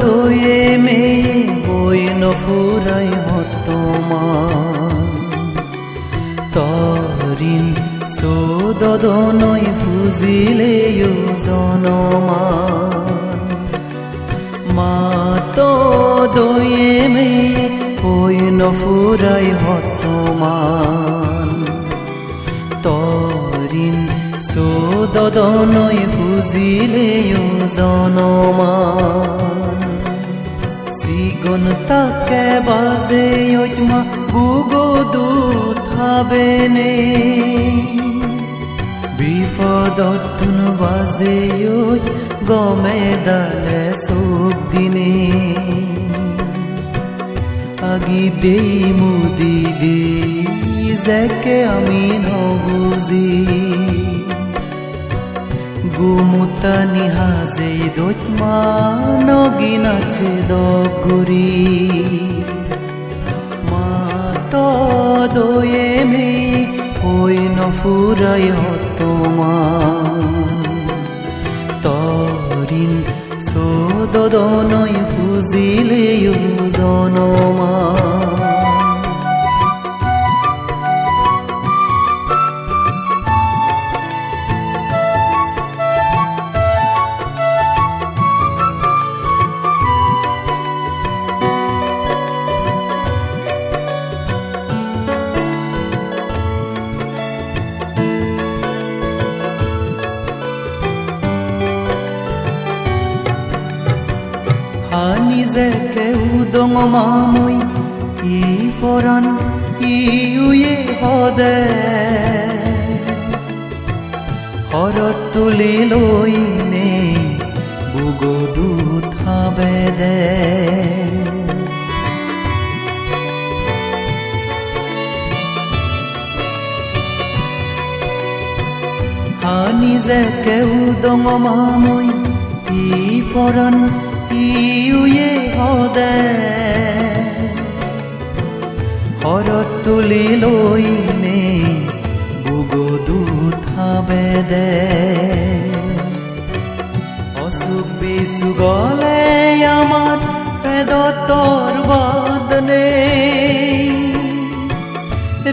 দয়ে মে বই নফুরাই হতমান। তরিন সোদনই বুজিলে জনমান। মাত দয়ে মে বই নফুরাই হতমান। তরিন সোদনই বুজিলে জনমান। সিগন তাকে বাজে ওইমা বুগো দুথাবেনে বিপদতুন বাজে ওই গমে দালে সুখ দিনে। আগি দেই মুদি দেই জেকে আমি নবুজি। গুমুতা নিহাজে দৈতমা নগিন আছে দগুরি। মা তো দয়ে মে ওই নফুরাই হতমা। তরিন সোদনই বুজিলে জনমা। Hani zeke udong যে কেউ দঙ মামুই ই ফরান ইউয়ে হদে হর তুলি লই নে বুগো দুথাবে দে হানি যে কেউ দঙ মামুই ই ফরান ইউ hode Horot tuli loi ne bugo dut habede অসুখ বিসুখ গলে আমার পেদতর বাদনে।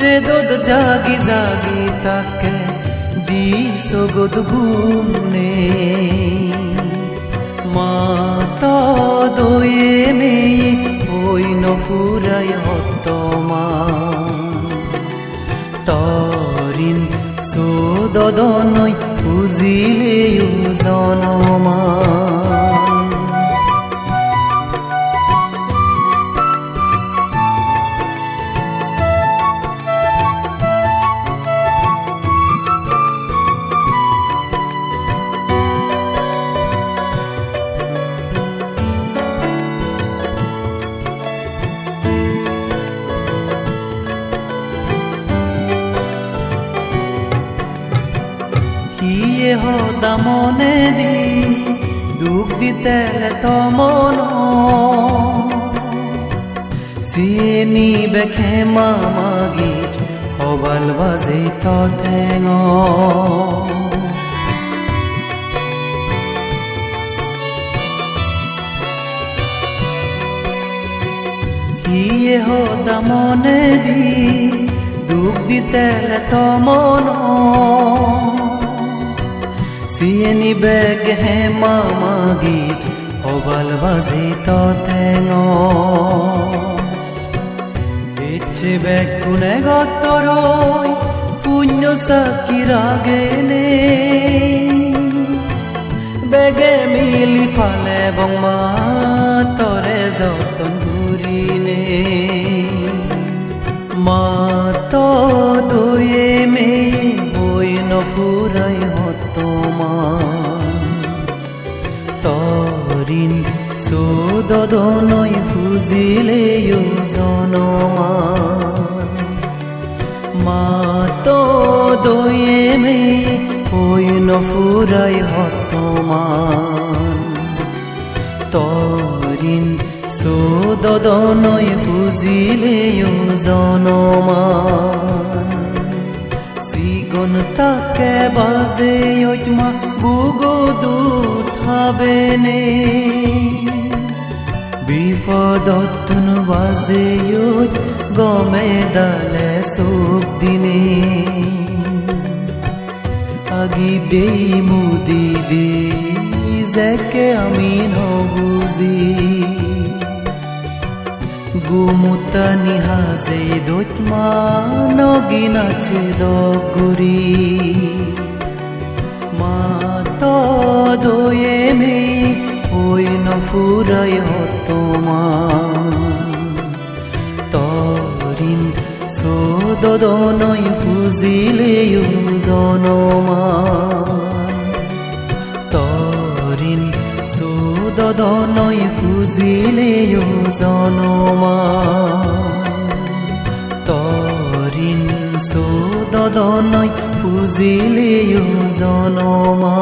রেদত জাগি জাগি তাকে দিস গদ ঘুমনে মাতা দয়ে মেয়ে ওই নফুরাই হতমা। তরিন সোদনই বুজিলে জনমা। কিয়ে হদা মনে দি, দুখ দিতেলে তমন মন। সিনি বেখে মামাগির হবাল বাজে তো ঠেঙ। কিয়ে হদা মনে দি, দুখ দিতেলে তো সিয়েনি বেগ হে মামা গীত হবাল বাজে তো ঠেঙ ইচ্ছে বেগ কোনে গতরই পুণ্য সাকি রাগেনে বেগে মিলি ফালে বং মা তরে যতন ঘুরিনে মা তো দয়ে মে বই নফুরাই হতমান সোদনই বুজিলে জনমান। মা তো দয়ে মে ওই নফুরাই হতমান। তরিন সোদনই বুজিলে জনমান। সিগন তাকে বাজে ওইমা বুগো দুথাবেনে বিপদতুন বাজে গমে দালে চোখ দিনে। আগি দেই মুদি দে জেকে আমি নবুজি। গুমুতা নিহাজে দৈতমা নগিন আছে দগুরি। মা তো দয়ে মে ওই নফুরাই হতমা তরিন সোদনই ফুজিলে জনমা তরিন সোদনই ফুজিলে জনমা তরিন সোদনই ফুজিলে জনমা